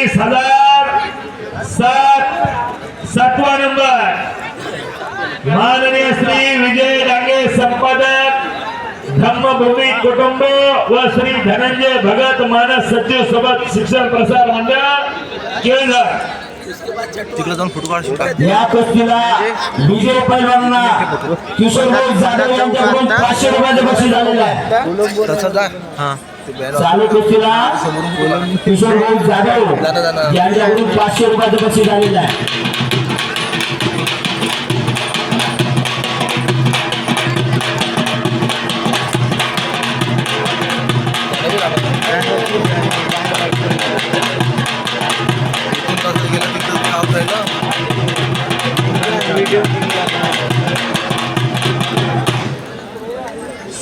वीस हजार सात सातवा नंबर. माननीय श्री विजय डांगे संपादक धम्मभूमी कुटुंब व श्री धनंजय भगत मानस सचिव सोबत शिक्षण प्रसार मंडळ केळझर या कुस्तीला विजय किशोरभाऊ जाधव यांच्याकडून पाचशे रुपयाचे बक्षीस झालेलं आहे. हा. चालू कुस्तीला बोलून किशोरभाऊ जाधव. यांच्याकडून पाचशे रुपयाचं बक्षीस झालेलं आहे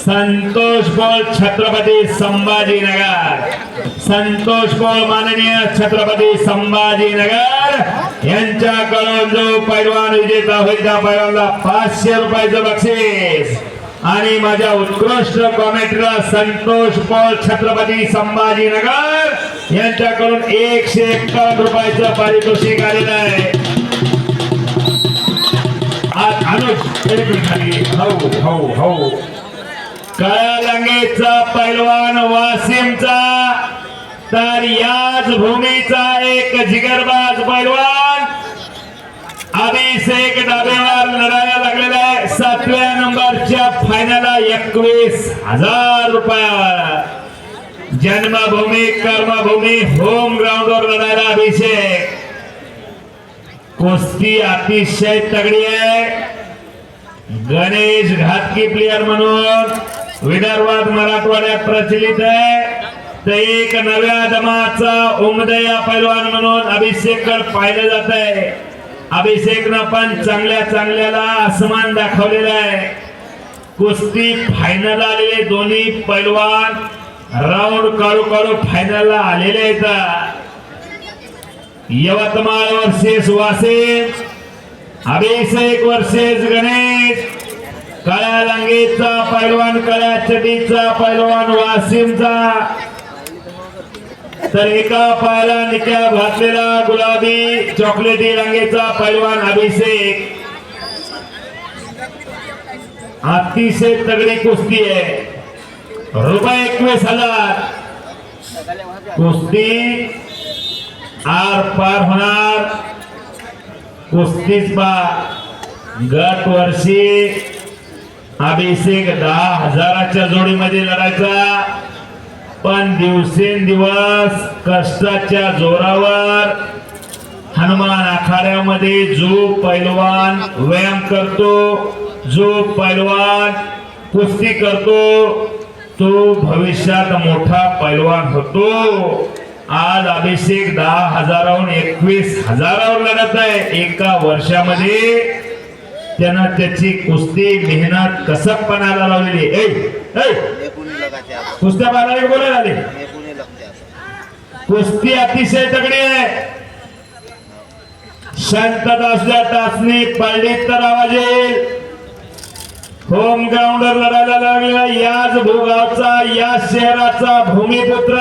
संतोष बोल छत्रपती संभाजीनगर संतोष बोल माननीय छत्रपती संभाजीनगर यांच्याकडून जो पैलवान विजेता होईल त्या पैलवानला पाचशे रुपयाचं बक्षीस आणि माझ्या उत्कृष्ट कॉमेंटला संतोष पॉल छत्रपती संभाजीनगर यांच्याकडून एकशे एकावन्न रुपयाचं पारितोषिक आलेलं आहे आज एक मिनिट हो हो हो कळलंगेचा पैलवान वासिमचा तर याच भूमीचा एक जिगरबाज पैलवान. अभिषेक डाबेवर लढायला लागलेला आहे. सातव्या नंबरच्या फायनलला एकवीस हजार रुपयावर. जन्मभूमी कर्मभूमी होम ग्राउंडवर लढायला अभिषेक. कुस्ती अतिशय तगडी आहे. गणेश घातकी प्लेयर म्हणून विदर्भात मराठवाड्यात प्रचलित आहे. तर एक नव्या दमाचा उमदया पैलवान म्हणून अभिषेककडे पाहिलं जात आहे. अभिषेकनं पण चांगल्या चांगल्याला असमान दाखवलेला आहे. कुस्ती फायनल आलेले दोन्ही पैलवान राऊंड काढू काढू फायनलला आलेले आहेत. यवतमाळ वर्सेस वासे अभिषेक वर्सेस गणेश काळ्या लांगेचा पैलवान कळ्या चटीचा पैलवान वासिमचा. तर एका पायाला निक्या घातलेला गुलाबी चॉकलेटी रंगेचा पैलवान अभिषेक. अतिशय तगडी कुस्ती आहे. रुपये एकवीस हजार. कुस्ती आर पार होणार. कुस्तीच बा गत वर्षी अभिषेक दहा हजाराच्या जोडीमध्ये लढायचा. पण दिवसेंदिवस कष्टाच्या जोरावर हनुमान आखाड्यामध्ये जो पैलवान व्यायाम करतो जो पैलवान कुस्ती करतो तो भविष्यात मोठा पैलवान होतो. आज अभिषेक दहा हजाराहून एकवीस हजारावर लढत आहे. एका वर्षामध्ये त्यांना त्याची कुस्ती मेहनत कसबपणाला लावलेली ए हे कुस्त्या बाळाला बोलायला आले. कुस्ती अतिशय तगडी आहे. शांतता असल्या टाचणी पाळली तर आवाज येईल. होम ग्राउंडवर लढायला लागलेला याच भूगावचा या शहराचा भूमिपुत्र.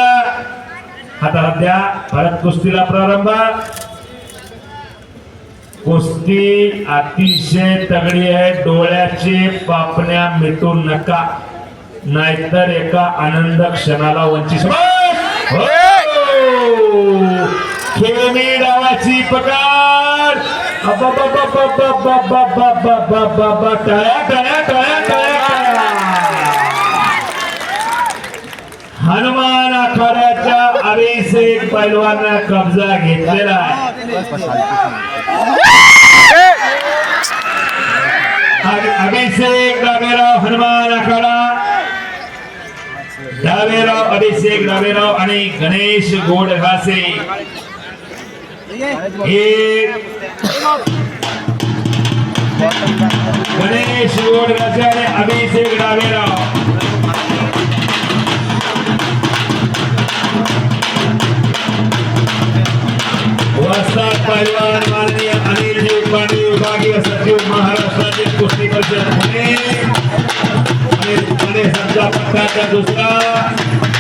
हाताला द्या. परत कुस्तीला प्रारंभ. कुस्ती अतिशय तगडी आहे डोळ्याचे पापण्या मिटू नका नाहीतर एका आनंद क्षणाला वंचित खेळणी गावाची पगार हनुमान आखाड्याच्या अभिषेक पैलवांना कब्जा घेतलेला आहे અભિષેક ડાબેરો હનુમાન અખાડા ડાબેરો અભિષેક ડાબેરો અને ગણેશ ગોડવાસી ગણેશ ગોડવાસી અને અભિષેક ડાબેરો. परिवार माननीय अनिल जी विभागीय सचिव महाराष्ट्राचे कुस्ती परिषद पुणे पुणे संचालकांचा दुसरा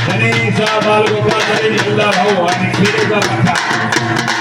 गणेशा बालगोपाल नरेंद्र जिल्हा भाऊ आणि खेडेचा पक्का.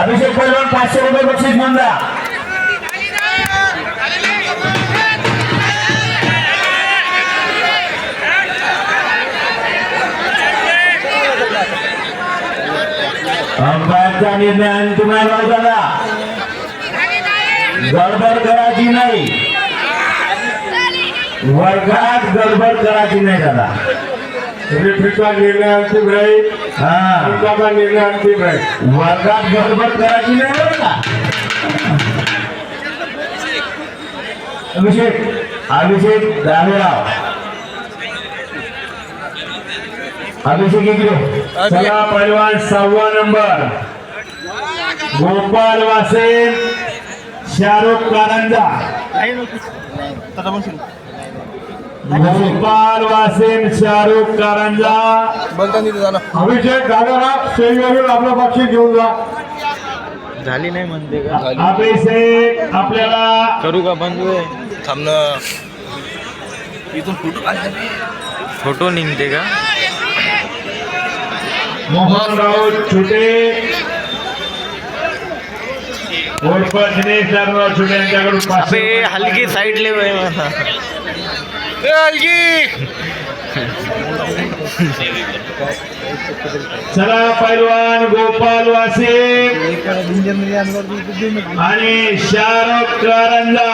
अभिषेक पैलवान पाचशे रुपये बक्षीस घेऊन जा. अंपायरचा निर्णय अंतिम तुम्हाला बरं गडबड करायची नाही. वर्गात गडबड करायची नाही दादा रेफ्रीचा निर्णय अंतिम राहील हा. निर्णय अंतिम राहील वर्गात गडबड करायची नाही बरं का? अभिषेक अभिषेक दावेराव अभिषेक इकडे. चला पैलवान सहावा नंबर. गोपाल वासेन शाहरुख कारंजा. गोपाल वासेन शाहरुख कारंजा. अभिषेक दादाराव स्टेजवरून आपलं बक्षीस घेऊन जा. झाली नाही म्हणते का? अभिषेक आपल्याला करू का बंद होय? थांब ना. इथून फोटो काढ फोटो निघते का? मोहन राऊत छुटे. हलकी म्हणा. हलगी चला पैलवान गोपाल वासे. आणि शाहरुख कारंजा.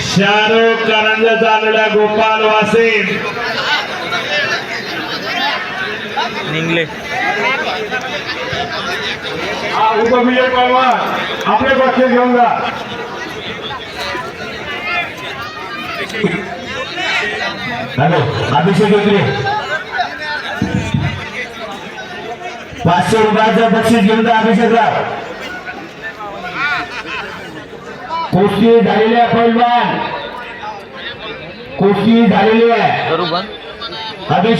शाहरुख कारंजा चाललेला गोपाल वासे. निघले. उपविजय पैलवान आपले बक्षीस घेऊन जा. हॅलो अभिषेक इकडे पाचशे रुपयाचं बक्षीस घेऊन जा अभिषेकराव कुस्ती झालेली आहे पैलवान कुस्ती झालेली आहे. अभिषेक